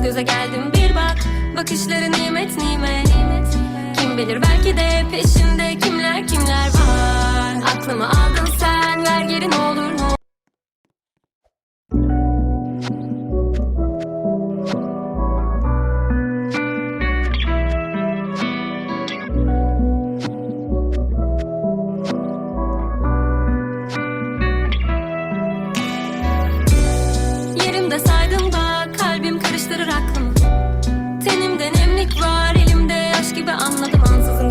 göz göze geldim. Bir bak Bakışları nimet nimet. Kim bilir belki de peşinde kimler kimler var. Aklımı aldın sen ver geri ne olur ne olur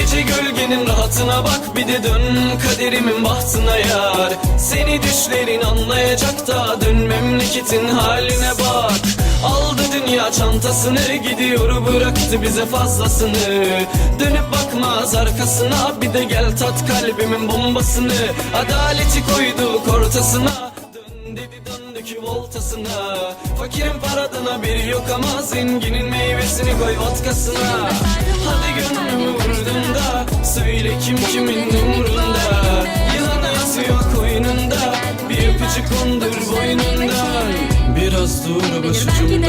Gece gölgenin rahatına bak bir de dön kaderimin bahtına yar. Seni düşlerin anlayacak da dön memleketin haline bak. Aldı dünya çantasını gidiyor bıraktı bize fazlasını. Dönüp bakmaz arkasına bir de gel tat kalbimin bombasını. Adaleti koyduk ortasına voltasına. Fakirin paradan haberi yok ama zenginin meyvesini koy vodkasına. Hadi gönlümü vurdun da Söyle kim kimin umurunda Yılan yatıyor koynunda Bir öpücük kondur boynundan Biraz dur başucumda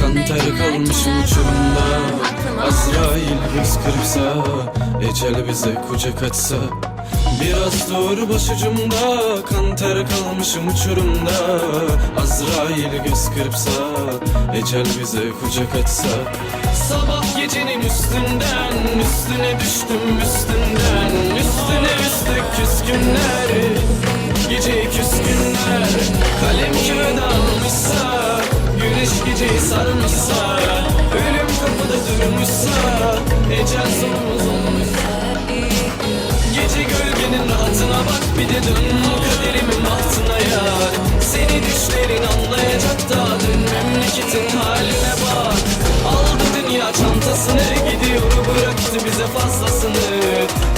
Kan ter kalmışım uçurumda Azrail göz kırpsa Ecel bize kucak açsa Biraz dur başucumda Kan ter kalmışım uçurumda. Azrail göz kırpsa Ecel bize kucak açsa Sabah gecenin üstünden Üstüne düştüm üstünden. Üstüne üstlük küskünler Gece küskünler. Kalem kağıda almışsa Güneş geceyi sarmışsa. Ölüm kapıda durmuşsa Ecel sonumuz de dön kaderimin bahtına Seni düşlerin anlayacak da memleketin haline bak. Aldı dünya çantasını gidiyor bıraktı bize fazlasını.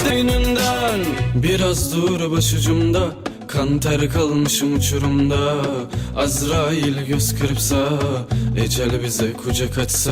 Düğününden Biraz dur başucumda Kan ter kalmışım uçurumda. Azrail göz kırpsa Ecel bize kucak açsa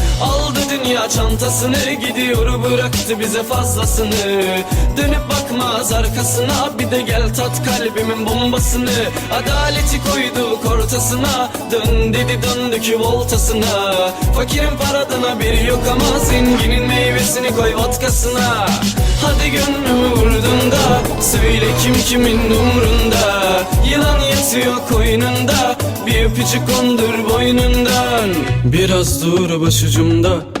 dünya çantasını gidiyor bıraktı bize fazlasını. Dönüp bakmaz arkasına bir de gel tat kalbimin bombasını. Adaleti koyduk ortasına dön dedi döndük voltasına Fakirin paradan haberi yok ama zenginin meyvesini koy vodkasına. Hadi gönlümü vurdun da Söyle kim kimin umrunda. Yılan yatıyor koynunda Bir öpücük kondur boynundan. Biraz dur başucumda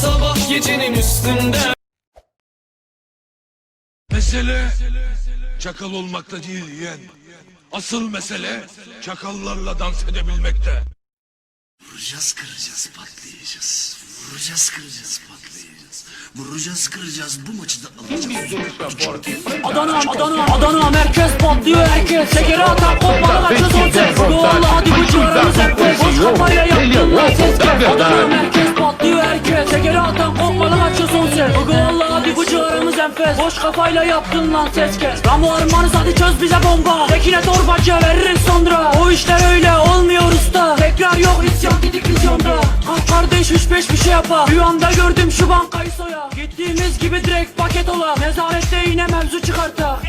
Sabah gecenin üstünde Mesele çakal olmakta değil yeğen. Asıl mesele çakallarla dans edebilmekte. Vuracağız kıracağız patlayacağız. Vuracağız kıracağız patlayacağız. Vuracağız kıracağız bu maçı da alacağız. Adana, Adana, Adana merkez patlıyor herkes Şekeri atan kopmalı kaçı son ses Valla hadi bu civarımız enfes Boş kafayla yaptın lan ses Adana merkez patlıyor herkes Şekeri atan kopmalı kaçı son ses Valla hadi bu civarımız enfes. Boş kafayla yaptın lan ses kes. Ramo armanız hadi çöz bize bomba. Tekine torbacı veririz sonra. O işler öyle olmuyor usta. Tekrar yok isyan gidik vizyonda. Ah kardeş üç beş bir şey yapa. Rüyamda gördüm şu bankayı soya. Gittiğimiz gibi direkt paket ola. Nezarette yine mevzu çıkarta.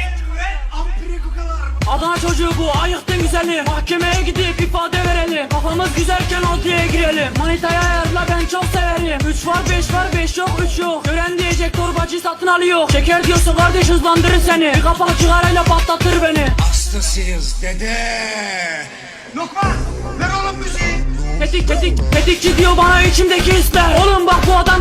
Adana çocuğu bu ayıktın güzeli. Mahkemeye gidip ifade verelim. Kafamız güzelken adliyeye girelim. Manitaya ayarla ben çok severim. 3 var 5 var 5 yok 3 yok. Gören diyecek torbacı satın alıyor. Şeker diyorsun kardeş hızlandırır seni. Bir kapak cigarayla patlatır beni. Hastasıyız dede. Lokman ver oğlum müziği. Tetik tetik tetikçi diyor bana içimdeki hisler Oğlum bak bu adam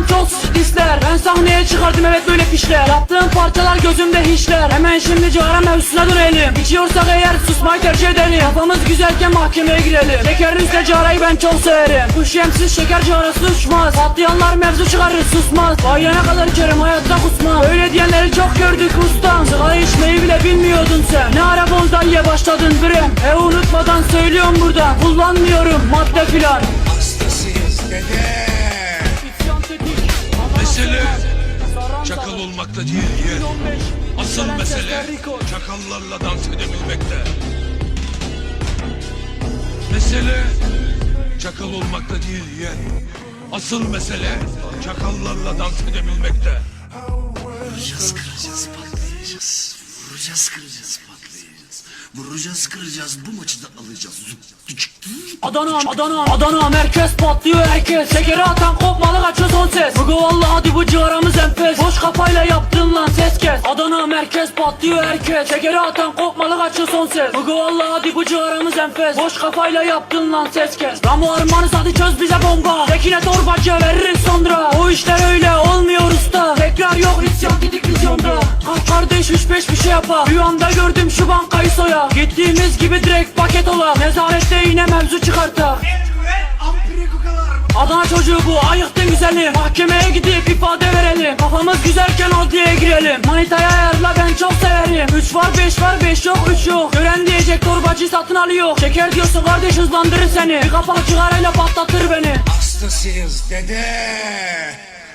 sahneye çıkardım evet böyle pişler. Yaptığım parçalar gözümde hiçler. Hemen şimdi cigara mevzusuna dönelim. İçiyorsak eğer susmayı tercih edelim. Kafamız güzelken mahkemeye girelim. Şekerimizle cigarayı ben çok severim. Kuş yemsiz şeker cigarası uçmaz. Patlayanlar mevzu çıkarır susmaz. Bayana kadar içerim hayatta kusmaz. Öyle diyenleri çok gördük ustam. Sigara içmeyi bile bilmiyordun sen. Ne ara bonzaiye başladın bre E unutmadan söylüyorum burada. Kullanmıyorum madde filan olmakta değil yeğen. Asıl mesele çakallarla dans edebilmekte. Mesele çakal olmakta değil yeğen. Asıl mesele çakallarla dans edebilmekte. Vuracağız kıracağız patlayacağız. Vuracağız kıracağız. Vuracağız kıracağız bu maçı da alacağız. Adana, Adana, Adana merkez patlıyor herkes. Şekeri atan kopmalı kaçıyor son ses. Bugü valla hadi bu ciğaramız enfes. Boş kafayla yaptın lan ses kes. Adana merkez patlıyor herkes. Şekeri atan kopmalı kaçıyor son ses. Bugü valla hadi bu ciğaramız enfes. Boş kafayla yaptın lan ses kes. Ramo armanız hadi çöz bize bomba. Tekine torbacı veririz sonra. O işler beş bir şey yapa Rüyamda gördüm şu bankayı soya Gittiğimiz gibi direkt paket ola Nezarette yine mevzu çıkarta Adana çocuğu bu ayıktın güzeli Mahkemeye gidip ifade verelim. Kafamız güzelken adliyeye girelim. Manitaya ayarla ben çok severim. 3 var 5 var 5 yok 3 yok. Gören diyecek torbacı satın alıyor. Şeker diyorsun kardeş hızlandırır seni. Bir kapak cigarayla patlatır beni. Hastasıyız dede.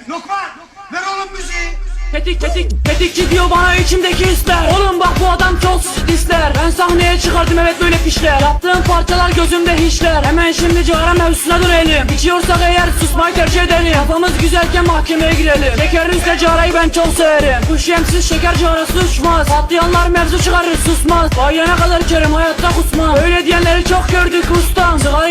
Lokman ver oğlum müziği. Tetik tetik tetikçi diyor bana içimdeki hisler. Oğlum bak bu adam çok ister Ben sahneye çıkardım evet böyle pişler. Yaptığım parçalar gözümde hiçler. Hemen şimdi cigara mevzusuna dönelim. İçiyorsak eğer susmayı tercih edelim. Kafamız güzelken mahkemeye girelim. Şekerimizle cigarayı ben çok severim. Kuş yemsiz şeker cigarası uçmaz. Patlayanlar mevzu çıkarır susmaz. Bayana kadar içerim hayatta kusmaz Öyle diyenleri çok gördük ustam. Sigara